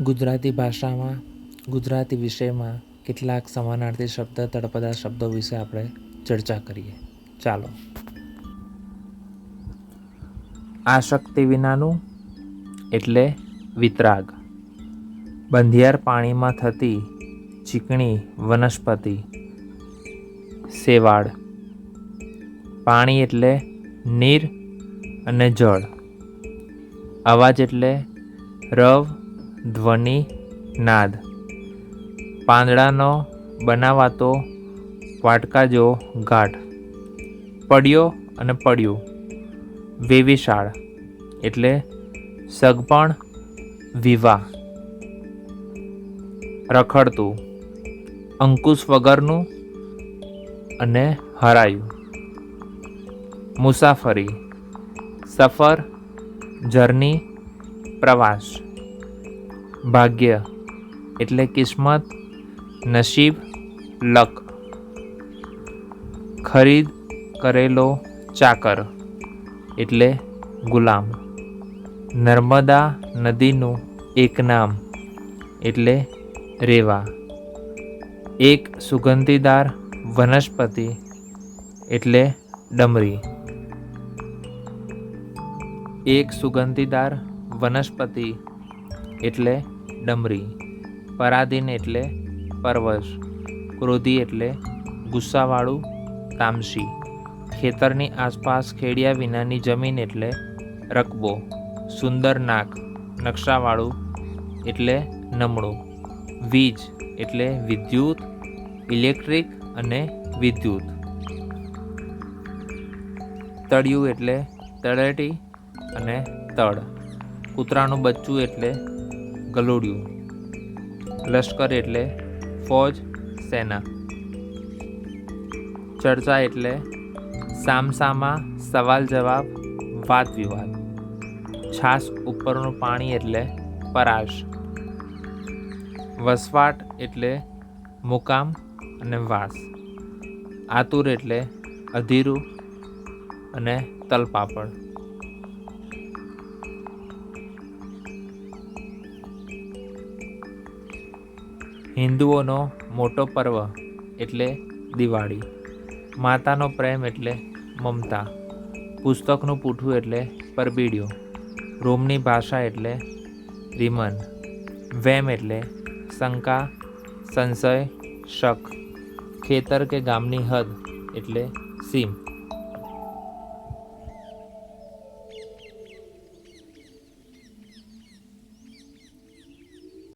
ગુજરાતી ભાષામાં, ગુજરાતી વિષયમાં કેટલાક સમાનાર્થી શબ્દ, તળપદા શબ્દો વિશે આપણે ચર્ચા કરીએ. ચાલો. આશક્તિ વિનાનું એટલે વિતરાગ. બંધિયાર પાણીમાં થતી ચીકણી વનસ્પતિ શેવાળ પાણી એટલે નીર અને જળ. અવાજ એટલે રવ ધ્વનિ, નાદ. પાંદડાનો બનાવાતો વાટકાજો ગાઢ પડ્યો અને પડ્યું. વેવિશાળ. એટલે સગપણ, વિવાહ. રખડતું. અંકુશ વગરનું અને હરાયું. મુસાફરી. સફર, જર્ની, પ્રવાસ. ભાગ્ય એટલે કિસ્મત, નસીબ, લક. ખરીદ કરેલો ચાકર એટલે ગુલામ. નર્મદા નદીનું એક નામ એટલે રેવા. એક સુગંધીદાર વનસ્પતિ એટલે ડમરી. એક સુગંધીદાર વનસ્પતિ એટલે ડમરી, પરાધીન એટલે પરવશ, ક્રોધી એટલે ગુસ્સાવાળું, તામસી, ખેતરની આસપાસ ખેડિયા વિનાની જમીન એટલે રકબો, સુંદર નાક, નકશાવાળું એટલે નમણું, વીજ એટલે વિદ્યુત, ઇલેક્ટ્રિક અને વિદ્યુત. તળિયું એટલે તળેટી અને તળ, કૂતરાનું બચ્ચું એટલે ગલુડિયું. લશ્કર એટલે ફોજ સેના. ચર્ચા એટલે સામસામા સવાલ જવાબ, વાદ વિવાદ. છાસ ઉપરનું પાણી એટલે પરાશ. વસવાટ એટલે મુકામ અને વાસ. આતુર એટલે અધીરું અને તલપાપડ. હિન્દુઓનો મોટો પર્વ એટલે દિવાળી. માતાનો પ્રેમ એટલે મમતા. પુસ્તકનું પૂઠું એટલે પરબીડિયો. રોમની ભાષા એટલે રીમન. વેમ એટલે શંકા, સંશય, શક. ખેતર કે ગામની હદ એટલે સીમ.